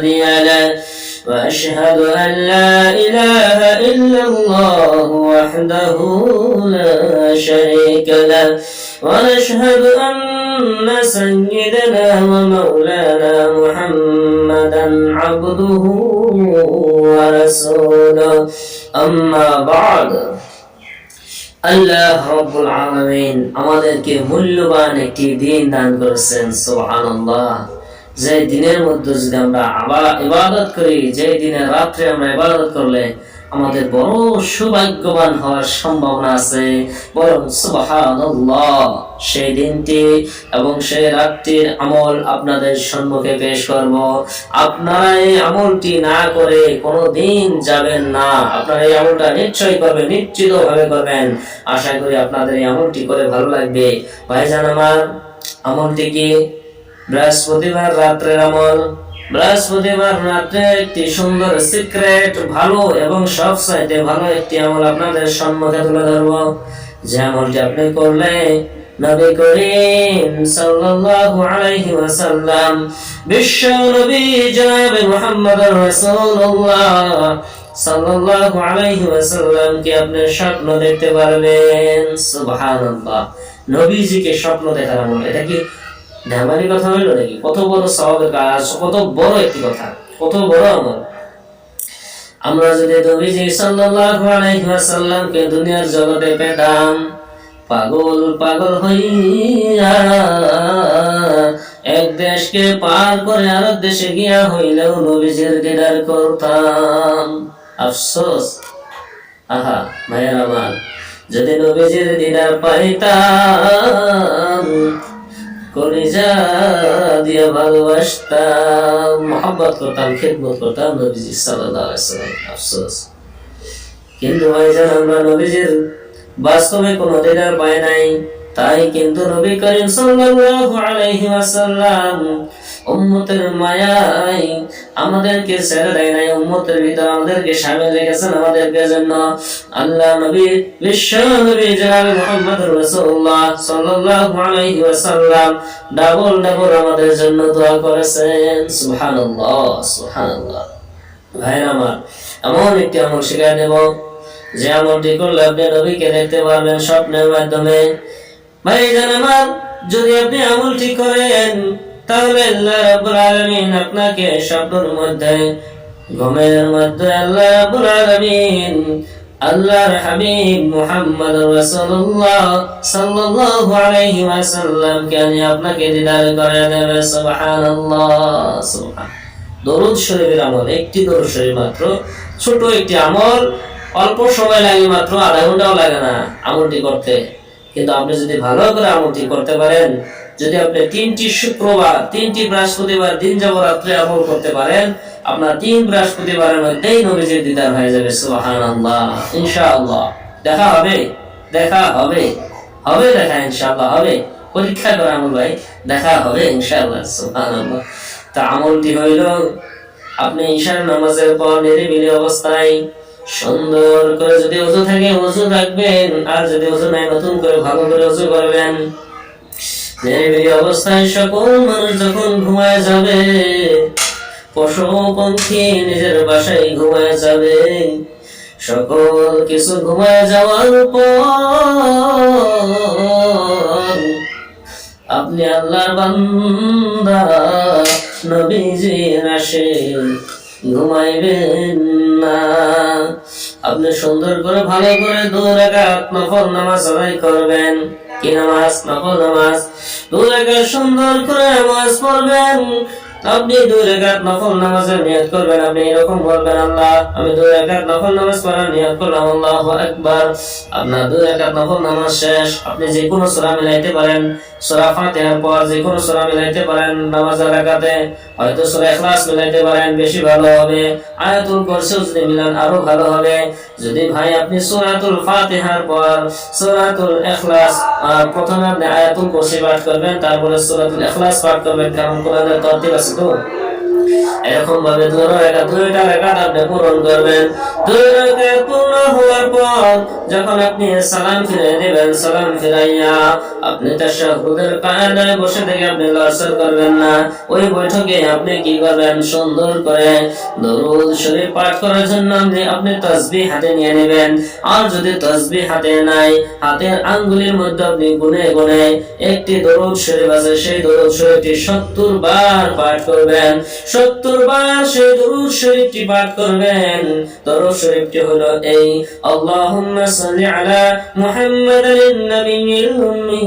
هادي له وأشهد أن لا إله إلا الله وحده لا شريك له ونشهد أن سيدنا ومولانا محمدا عبده ورسوله. أما بعد আল্লাহ রব্বুল আলামিন আমাদেরকে মূল্যবান একটি দিন দান করেছেন সুবহানাল্লাহ। যে দিনের মধ্যে যদি আমরা আবার ইবাদত করি, যে দিনে রাত্রে আমরা ইবাদত করলে আমাদের বড় সৌভাগ্যবান হওয়ার সম্ভাবনা আছে। বরং সেই দিনটি এবং সেই রাত্রির আমল আপনাদের সম্মুখে পেশ করব। আপনারা এই আমলটি না করে কোনো দিন যাবেন না। আপনারা এই আমলটা নিশ্চয়ই করবেন নিশ্চিত ভাবে করবেন। আশা করি আপনাদের এই আমলটি করে ভালো লাগবে। ভাইজান আমার, আমলটি কি? বৃহস্পতিবার রাত্রের আমল। বৃহস্পতিবার রাত্রে একটি সুন্দর সিক্রেট ভালো এবং সব সাইতে ভালো একটি আমল আপনাদের সম্মুখে তুলে ধরবো। যে আমলটি আপনি করলে নবী করিম সাল্লাল্লাহু আলাইহি ওয়াসাল্লাম, বিশ্ব নবী জনাব মুহাম্মদ রাসূলুল্লাহ সাল্লাল্লাহু আলাইহি ওয়াসাল্লাম কি আপনি স্বপ্ন দেখতে পারবেন। সুবহানাল্লাহ। নবীজিকে স্বপ্ন দেখার আমল। এটা কি ঢামারি কথা হইল নাকি? কত বড় স্বভাবের কাজ, কত বড় একটি কথা, কত বড় আমল। আমরা যদি নবীজি সাল্লাল্লাহু আলাইহি ওয়াসাল্লামকে দুনিয়ার জগতে পেতাম, পাগল পাগল হইয়া এক দেশকে পার করে আরেক দেশে গিয়া হইলেও নবীজির দিদার করতাম। আফসোস? আহা, ভাইয়ের আমার, যদি নবীজির দিদার পাইতাম কলিজা দিয়ে ভালোবাসতাম। মহাব্বত করতাম, খেদমত করতাম নবীজি আফসোস। কিন্তু ভাইজান, আমরা নবীজির বাস্তবে কোনো দিদার পায় নাই। তাই কিন্তু নবী করিম সাল্লাল্লাহু আলাইহি ওয়াসাল্লাম উম্মতের মায়ায় আমাদেরকে ছেড়ে দেয় নাই, উম্মতের ভিতর আমাদেরকে সামিল রেখেছেন আমাদেরকে জন্য। আল্লাহ নবী, বিশ্ব নবী জনাব মুহাম্মদ রাসূলুল্লাহ সাল্লাল্লাহু আলাইহি ওয়াসাল্লাম ডাবল ডাবল আমাদের জন্য দোয়া করেছেন। সুবহানাল্লাহ সুবহানাল্লাহ। ভাইরা আমার, এমন একটি আমল শিখাই দেব যে আমলটি করলে আপনি নবীকে দেখতে পারবেন স্বপ্নের মাধ্যমে। ভাই জান আমার, যদি আপনি আমল ঠিক করেন, তাহলে আল্লাহ রাব্বুল আলামিন আপনাকে স্বপ্নের মধ্যে, ঘুমের মধ্যে আল্লাহ রাব্বুল আলামিন, আল্লাহর হাবিব মুহাম্মদ রাসূলুল্লাহ সাল্লাল্লাহু আলাইহি ওয়াসাল্লাম কে আপনাকে দিদার করে দেবে, সুবহানাল্লাহ, সুবহান। দরুদ শরীফের আমল, একটি দরুদ শরীফ মাত্র, ছোট একটি আমল, অল্প সময় লাগে মাত্র, আধা ঘন্টাও লাগে না আমলটি করতে। কিন্তু আপনি যদি ভালো করে আমলটি করতে পারেন, যদি আপনি তিনটি শুক্রবার, তিনটি বৃহস্পতিবার দিন যাব রাত্রে আমল করতে পারেন, আপনার তিন বৃহস্পতিবারের মধ্যেই নবীজির দিদার হয়ে যাবে, সুবহানাল্লাহ, ইনশাআল্লাহ। দেখা হবে দেখা হবে হবে দেখা, ইনশাআল্লাহ, হবে। পরীক্ষা করে আমল ভাই, দেখা হবে, ইনশাআল্লাহ, সুবহানাল্লাহ। তা আমলটি হইল, আপনি ঈশার নামাজের পর নিরিবিলি অবস্থায় সুন্দর করে যদি ওজু থাকে ওজু রাখবেন। আর যদি ওজু নাই, নতুন করে ভালো করে ওজু করবেন। অবস্থায় সকল মানুষ যখন ঘুমায় যাবে পশু পঙ্খী নিজের বাসায় ঘুমায় যাবে। সকল কিছু ঘুমায় যাওয়ার পর আপনি আল্লাহর বান্দা, নবীজির আসে ঘুমাইবেন না। আপনি সুন্দর করে ভালো করে দু রাকাত নফল নামাজ আদায় করবেন। কি নামাজ? নফল নামাজ। দু রাকাত সুন্দর করে নামাজ পড়বেন। আপনি দুই রেখাত নফল নামাজের নিয়ত করবেন, আপনি এরকম বলবেন, আল্লাহ, আমি দুই রেখাত নফল নামাজ পড়ার নিয়ত করলাম, আল্লাহু আকবার। আপনার দুই রেখাত নফল নামাজ শেষ। আপনি যে কোনো সূরা মিলাইতে পারেন। সূরা ফাতিহার পর যে কোনো সূরা মিলাইতে পারেন নামাজের রাকাতে। হয়তো সূরা ইখলাস মিলাইতে পারেন, বেশি ভালো হবে। আয়াতুল কুরসি যদি মিলান, আরও ভালো হবে। যদি ভাই, আপনি সূরাতুল ফাতিহার পর সোরাতুল ইখলাস প্রথমে আপনি আয়াতুল কুরসি পাঠ করবেন, তারপরে সূরাতুল ইখলাস পাঠ করবেন, কারণ কোরআনের তরতিব আছে। তো এরকম ভাবে দুই রেখা দুইটা রেখা আপনি পূরণ করবেন দুই রেখা পূর্ণ হওয়ার পর যখন আপনি সালাম ফিরে দিবেন, সালাম ফিরাইয়া আপনি তাশাহুদের কায়দায় বসে থেকে আপনি লড়সড় করবেন না। ওই বৈঠকে আপনি কি করবেন? সুন্দর করে দরুদ শরীফ পাঠ করার জন্য আপনি আপনি তসবিহ হাতে নিয়ে নেবেন। আর যদি তসবিহ হাতে নাই, হাতের আঙ্গুলির মধ্যে আপনি গুনে গুনে একটি দরুদ শরীফ আছে, সেই দরুদ শরীফটি সত্তর বার পাঠ করবেন। সত্তর বার সেই দরুদ শরীফটি পাঠ করবেন দরুদ শরীফটি হলো এই আল্লাহুম্মা সাল্লি আলা মুহাম্মাদিন নাবিয়্যিল উম্মি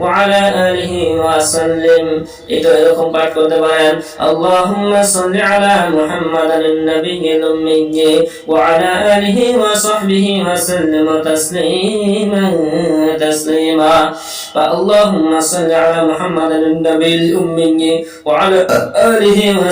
ওয়া আলা আলিহি ওয়া সাল্লিম এটা এরকম পাঠ করতে পারেন আল্লাহুম্মা সাল্লি আলা মুহাম্মাদিন নাবিয়্যিল উম্মি ওয়া আলা আলিহি ওয়া সাহবিহি ওয়া সাল্লিম তাসলিমা তাসলিমা اللهم صل على محمد النبي الأمي وعلى آله وسلم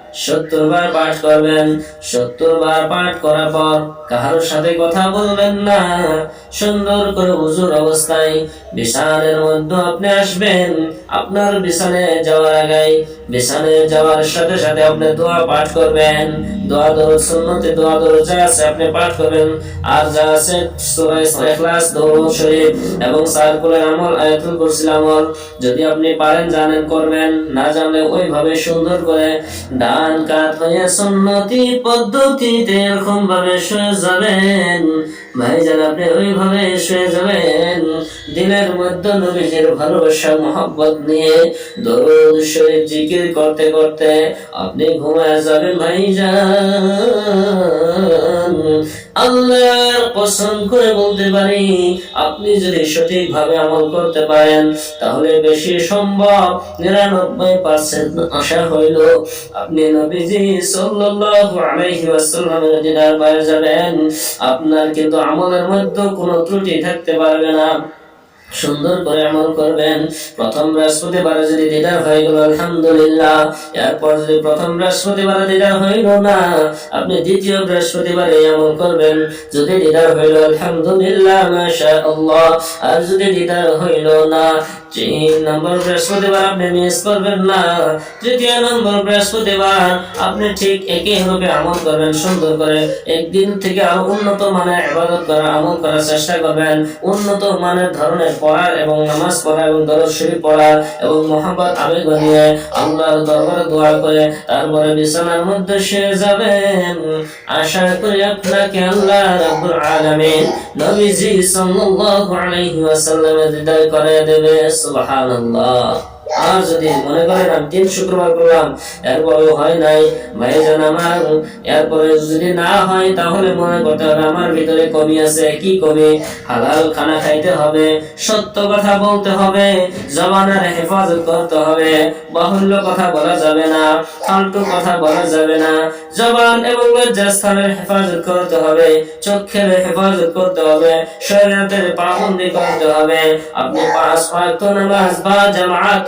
সত্তর পাঠ করবেন সত্তর পাঠ করার পর কাহার সাথে কথা বলবেন না। সুন্দর করে হুজুর অবস্থায় বিছানের মধ্যে আপনি আসবেন, আপনার বিছানে যাওয়ার আগে বিছানে যাওয়ার সাথে সাথে আপনি দোয়া পাঠ করবেন। দোয়া দরুদ, সুন্নতে দোয়া দরুদ যা আছে আপনি পাঠ করবেন। আর যা আছে সূরা ইখলাস, দরুদ শরীফ এবং সারকুলের আমল, আয়াতুল কুরসির আমল যদি আপনি পারেন, জানেন, করবেন। না জানলে ওইভাবে সুন্দর করে ডান কাত হয়ে সন্নতি পদ্ধতিতে এরকম ভাবে শুয়ে যাবেন। ভাইজান আপনি ওইভাবে শুয়ে যাবেন দিনের মধ্যে নবীজির ভালোবাসা মহব্বত নিয়ে দরুদ শরীফ জিকির করতে করতে আপনি ঘুমায় যাবেন ভাইজান। আল্লাহর কসম করে বলতে পারি, আপনি যদি সঠিকভাবে আমল করতে পারেন, তাহলে বেশি সম্ভব। নিরানব্বই পার্সেন্ট আশা হইল আপনি নবীজি সাল্লাল্লাহু আলাইহি ওয়াসাল্লামের দিদার যাবেন। আপনার কিন্তু আমলের মধ্যে কোনো ত্রুটি থাকতে পারবে না। সুন্দর করে আমল করবেন। প্রথম বৃহস্পতিবারে যদি দিদার হয়ে গেল, আলহামদুলিল্লাহ। এরপর যদি প্রথম বৃহস্পতিবারে দিদার হইল না, আপনি দ্বিতীয় বৃহস্পতিবারে আমল করবেন। যদি দিদার হইল, আলহামদুলিল্লাহ মাশা আল্লাহ আর যদি দিদার হইল, না, তিন নম্বর বৃহস্পতিবার আপনি মিস করবেন না। তৃতীয় নম্বর বৃহস্পতিবার আপনি ঠিক একই রূপে আমল করবেন, সুন্দর করে। একদিন থেকে আরও উন্নত মানের ইবাদত করা, আমল করার চেষ্টা করবেন। উন্নত মানের ধরনের পড়ার এবং নামাজ পড়া এবং দরদ শরীফ পড়া এবং মোহাম্মদ আবেগ নিয়ে আল্লাহর দরবারে দোয়া করে, তারপরে বিছানার মধ্যে শুয়ে যাবেন। আশা করি আপনাকে আল্লাহ রাব্বুল আলামিন নবীজি সাল্লাল্লাহু আলাইহি ওয়াসাল্লামের হৃদয় করে দেবে, সুবহানাল্লাহ। আর যদি মনে করেন আমি তিন শুক্রবার করলাম এরপরে হয় নাই ভাইজান আমার, এরপরে যদি না হয়, তাহলে মনে করতে হবে আমার ভিতরে কমি আছে, কি কমি? হালাল খানা খাইতে হবে, সত্য কথা বলতে হবে জবানের হেফাজত করতে হবে, বাহুল্য কথা বলা যাবে না, ফালতু কথা বলা যাবে না, জবান এবং লজ্জাস্থানের হেফাজত করতে হবে, চোখের হেফাজত করতে হবে শরীরের পাবন্দি করতে হবে, আপনি পাঁচ ওয়াক্ত নামাজ বা জামাত